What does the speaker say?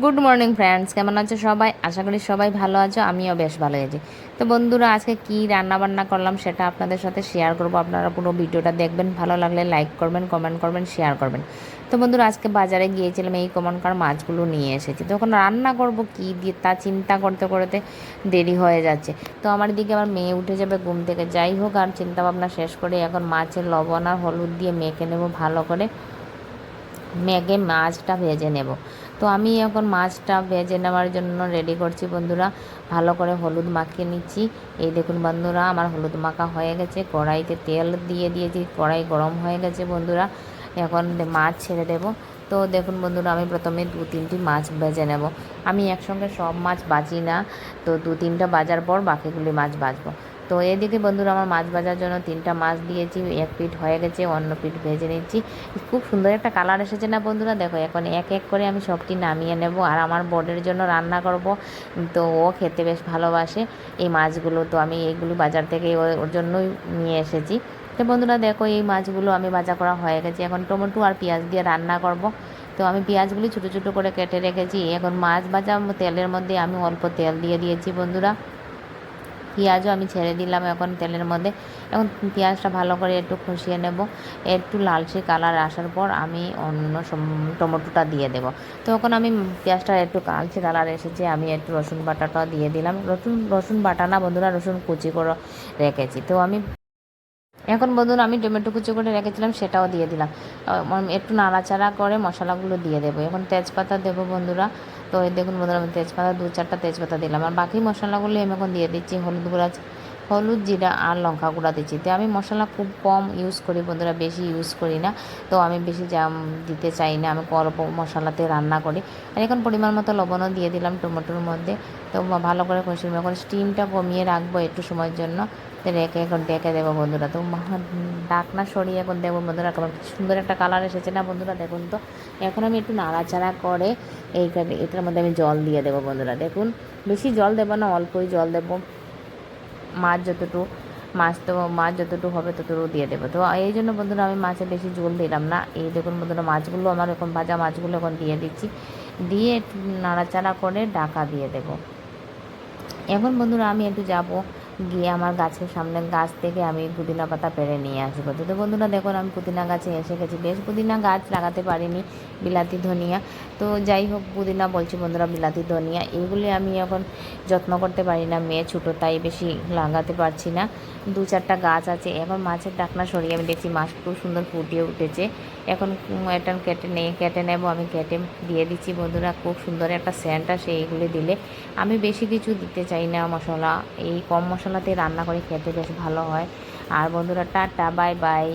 Good morning friends কেমন আছো সবাই? আশা করি সবাই ভালো আছো, আমিও বেশ ভালো আছি। তো বন্ধুরা, আজকে কি রান্না বান্না করলাম সেটা আপনাদের সাথে শেয়ার করব। আপনারা পুরো ভিডিওটা দেখবেন, ভালো লাগলে লাইক করবেন কমেন্ট করবেন শেয়ার করবেন। তো বন্ধুরা, আজকে বাজারে গিয়েছিলাম, এই কমনকার মাছগুলো নিয়ে এসেছি। তখন রান্না করব কি দিয়ে তা চিন্তা করতে করতে দেরি হয়ে যাচ্ছে। তো আমার দিকে আমার মেয়ে উঠে যাবে ঘুম থেকে। যাই হোক, আর চিন্তা ভাবনা শেষ করে এখন মাছের লবণ আর হলুদ দিয়ে মেখে নেব ভালো করে। মেঘে মাছটা ভেজে নেব। তো আমি এখন মাছটা ভেজে নেওয়ার জন্য রেডি করছি বন্ধুরা। ভালো করে হলুদ মাখিয়ে নিচ্ছি। এই দেখুন বন্ধুরা, আমার হলুদ মাখা হয়ে গেছে। কড়াইতে তেল দিয়ে দিয়েছি, কড়াই গরম হয়ে গেছে বন্ধুরা। এখন মাছ ছেড়ে দেব। তো দেখুন বন্ধুরা, আমি প্রথমে দু তিনটি মাছ ভেজে নেব। আমি একসঙ্গে সব মাছ বাজি না। তো দু তিনটা বাজার পর বাকিগুলি মাছ বাজবো। তো এদিকে বন্ধুরা আমার মাছ ভাজার জন্য তিনটা মাছ দিয়েছি, এক পিঠ হয়ে গেছে, অন্য পিঠ ভেজে নিচ্ছি। খুব সুন্দর একটা কালার এসেছে না বন্ধুরা? দেখো, এখন এক এক করে আমি সবটি নামিয়ে নেব আর আমার বোর্ডের জন্য রান্না করব। তো ও খেতে বেশ ভালোবাসে এই মাছগুলো, তো আমি এইগুলো বাজার থেকে ওর জন্যই নিয়ে এসেছি। তো বন্ধুরা দেখো, এই মাছগুলো আমি ভাজা করা হয়ে গেছে। এখন টমেটো আর পেঁয়াজ দিয়ে রান্না করব। তো আমি পেঁয়াজগুলি ছোটো ছোটো করে কেটে রেখেছি। এখন মাছ ভাজা তেলের মধ্যে আমি অল্প তেল দিয়ে দিয়েছি বন্ধুরা। পেঁয়াজও আমি ছেড়ে দিলাম এখন তেলের মধ্যে এখন পেঁয়াজটা ভালো করে একটু কষিয়ে নেব। একটু লালচে কালার আসার পর আমি অন্য টমেটোটা দিয়ে দেব। তো এখন আমি পেঁয়াজটা একটু কালচে কালার এসেছে, আমি একটু রসুন বাটাটা দিয়ে দিলাম। রসুন রসুন বাটা না বন্ধুরা, রসুন কুচি করে রেখেছি। তো আমি এখন বন্ধুরা আমি টমেটো কুচি করে রেখেছিলাম, সেটাও দিয়ে দিলাম। একটু নাড়াচাড়া করে মশলাগুলো দিয়ে দেবো। এখন তেজপাতা দেবো বন্ধুরা। তো দেখুন বন্ধুরা, আমি তেজপাতা, দু চারটা তেজপাতা দিলাম। আর বাকি মশলাগুলো আমি এখন দিয়ে দিচ্ছি, হলুদ গুঁড়া হলুদ জিরা আর লঙ্কা গুঁড়া দিচ্ছি। তো আমি মশলা খুব কম ইউজ করি, বন্ধুরা বেশি ইউজ করি না। তো আমি বেশি জাম দিতে চাই না, আমি অল্প মশলাতে রান্না করি। আর এখন পরিমাণ মতো লবণও দিয়ে দিলাম টমেটোর মধ্যে। তো ভালো করে কষি এখন স্টিমটা কমিয়ে রাখব একটু সময়ের জন্য। রেখে এখন ডেকে দেবো, বন্ধুরা। তো ডাকনা সরিয়ে এখন দেবো, বন্ধুরা। কেমন কি সুন্দর একটা কালার এসেছে না, বন্ধুরা? দেখুন তো। এখন আমি একটু নাড়াচাড়া করে এই এটার মধ্যে আমি জল দিয়ে দেবো, বন্ধুরা। দেখুন, বেশি জল দেবো না, অল্পই জল দেবো। মাছ যতটুকু, মাছ তো, মাছ যতটুকু হবে ততটুকু দিয়ে দেবো। তো এই জন্য বন্ধুরা আমি মাছে বেশি জল দিলাম না। এই দেখুন বন্ধুরা মাছগুলো, আমার এখন ভাজা মাছগুলো এখন দিয়ে দিচ্ছি। দিয়ে নাড়াচাড়া করে ডাকা দিয়ে দেবো। এখন বন্ধুরা আমি একটু যাব। গিয়ে আমার গাছের সামনে গাছ থেকে আমি পুদিনা পাতা পেরে নিয়ে আসব। তো বন্ধুরা দেখুন আমি পুদিনা গাছে এসে গেছি। বেশ পুদিনা গাছ লাগাতে পারিনি, বিলাতি ধনিয়া। তো যাই হোক, পুদিনা বলছি বন্ধুরা, বিলাতি ধনিয়া, এগুলি আমি এখন যত্ন করতে পারি না, মেয়ে ছোটো, তাই বেশি লাগাতে পারছি না। দু চারটা গাছ আছে এখন মাছের ডাকনা সরিয়ে আমি দেখছি মাছ খুব সুন্দর ফুটিয়ে উঠেছে। এখন এটা কেটে নিয়ে কেটে নেব, আমি কেটে দিয়ে দিচ্ছি বন্ধুরা, খুব সুন্দর একটা স্যান্ট আসে এইগুলি দিলে। আমি বেশি কিছু দিতে চাই না মশলা, এই কম মশলাতে রান্না করে খেতে বেশ ভালো হয়। আর বন্ধুরা টাটা বাই বাই।